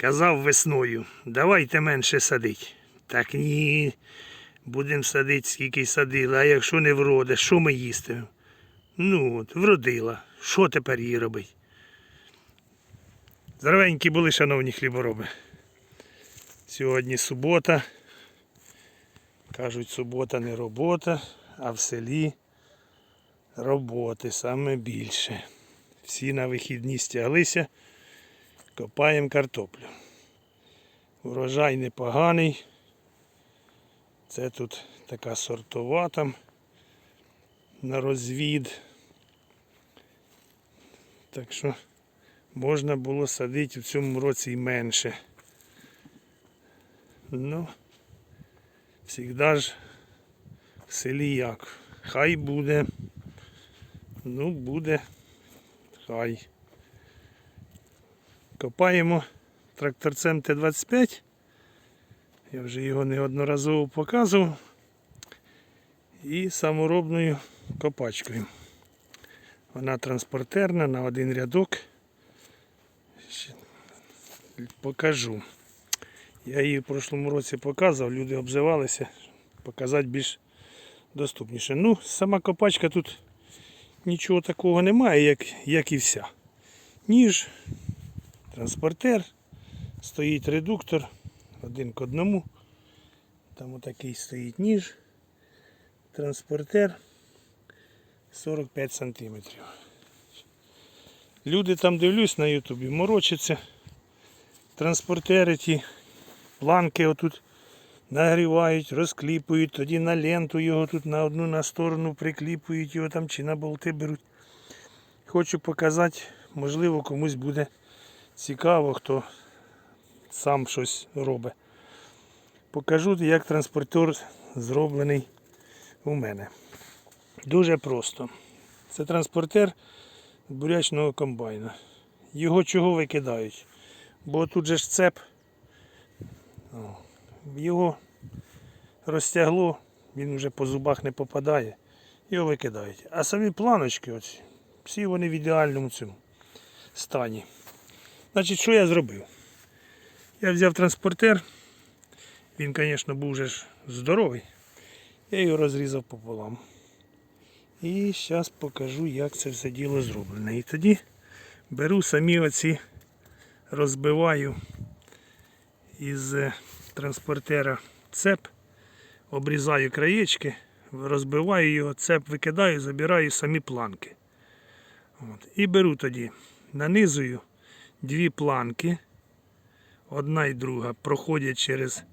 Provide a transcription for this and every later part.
Казав весною, давайте менше садить. Так ні. Будемо садити, скільки садили, а якщо не вроде, що ми їстимо? Ну от, вродила. Що тепер їй робить? Здоровенькі були, шановні хлібороби. Сьогодні субота. Кажуть, субота не робота, а в селі роботи саме більше. Всі на вихідні стяглися, копаємо картоплю. Урожай непоганий. Це тут така сортова там на розвід. Так що можна було садити в цьому році і менше. Ну, завжди ж в селі як. Хай буде. Ну, буде. Хай. Копаємо тракторцем Т-25. Я вже його неодноразово показував. І саморобною копачкою. Вона транспортерна на один рядок. Покажу. Я її в прошлому році показував, люди обзивалися. Показати більш доступніше. Ну, сама копачка тут нічого такого немає, як, як і вся. Ніж, транспортер, стоїть редуктор, один к одному. Там отакий стоїть ніж, транспортер 45 сантиметрів. Люди там дивлюсь на ютубі, морочаться. Транспортери ті, планки отут нагрівають, розкліпують, тоді на ленту його тут на одну на сторону прикліпують його там чи на болти беруть. Хочу показати, можливо, комусь буде цікаво, хто сам щось робить. Покажу, як транспортер зроблений у мене. Дуже просто. Це транспортер бурячного комбайна. Його чого викидають? Бо тут же ж цеп. Його розтягло, він вже по зубах не попадає. Його викидають. А самі планочки, ось, всі вони в ідеальному цьому стані. Значить, що я зробив? Я взяв транспортер. Він, звісно, був вже здоровий. Я його розрізав пополам. І зараз покажу, як це все діло зроблене. І тоді беру самі оці, розбиваю із е, транспортера цеп, обрізаю краєчки, розбиваю його, цеп викидаю, забираю самі планки. От. І беру тоді, нанизую дві планки, одна і друга проходять через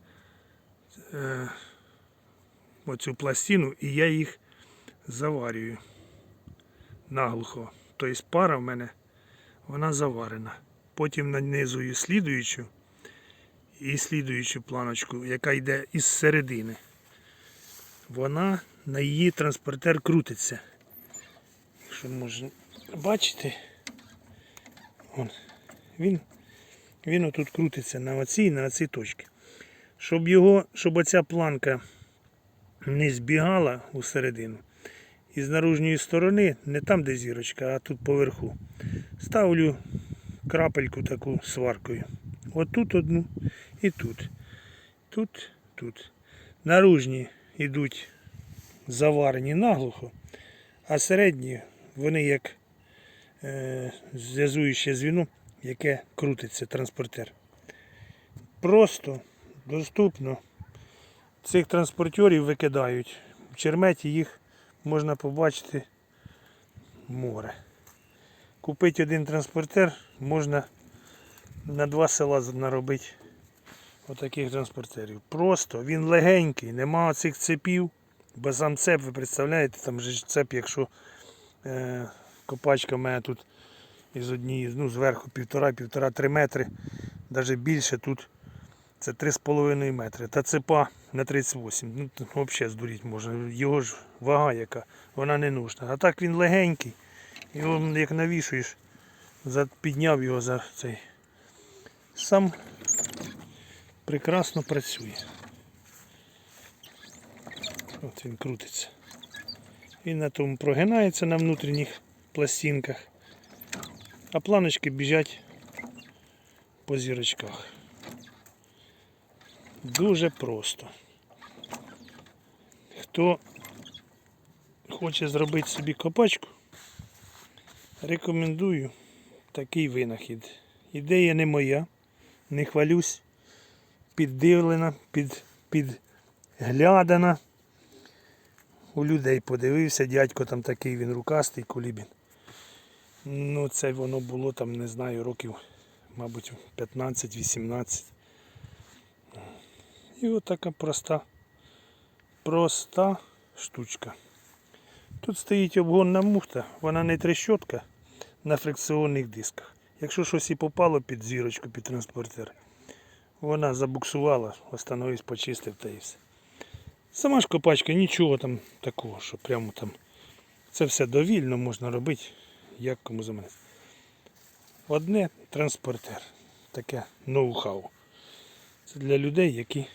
е, оцю пластину, і я їх заварюю наглухо. Тобто пара в мене вона заварена. Потім нанизую слідуючу і слідуючу планочку, яка йде із середини. Вона на її транспортер крутиться. Якщо можна бачити, Вон, він, він отут крутиться на оцій і на оцій точці. Щоб його, щоб оця планка не збігала у середину. І з наружньої сторони, не там, де зірочка, а тут поверху. Ставлю крапельку таку сваркою. Отут одну і тут. Тут, тут. Наружні йдуть заварені наглухо, а середні вони як е, зв'язуюче звіно, яке крутиться транспортер. Просто, доступно. Цих транспортерів викидають. В черметі їх можна побачити море. Купити один транспортер можна на два села наробити отаких транспортерів. Просто він легенький, нема цих цепів, бо сам цеп, ви представляєте, там же цеп, якщо е, копачка мене тут із однієї, ну зверху півтора-півтора-три метри, навіть більше тут це 3,5 метри. Та цепа на 38. Ну, взагалі здуріть можна. Його ж вага яка, вона не нужна. А так він легенький. Його як навішуєш, підняв його за цей. Сам прекрасно працює. От він крутиться. Він на тому прогинається на внутрішніх пластинках, а планочки біжать по зірочках. Дуже просто. Хто хоче зробити собі копачку, рекомендую такий винахід. Ідея не моя, не хвалюсь, піддивлена, під, підглядана. У людей подивився, дядько там такий він рукастий кулібін. Ну, це воно було там, не знаю, років, мабуть, 15-18. І от така проста, проста штучка. Тут стоїть обгонна муфта, вона не трещотка на фрикціонних дисках. Якщо щось і попало під зірочку, під транспортер, вона забуксувала, остановився, почистив та і все. Сама ж копачка, нічого там такого, що прямо там. Це все довільно можна робити, як кому за мене. Одне транспортер. Таке ноу-хау. Це для людей, які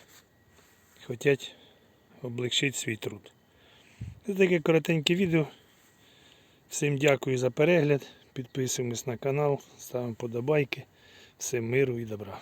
хочуть облегчити свій труд. Це таке коротеньке відео. Всім дякую за перегляд. Підписуємось на канал, ставимо подобайки. Всім миру і добра.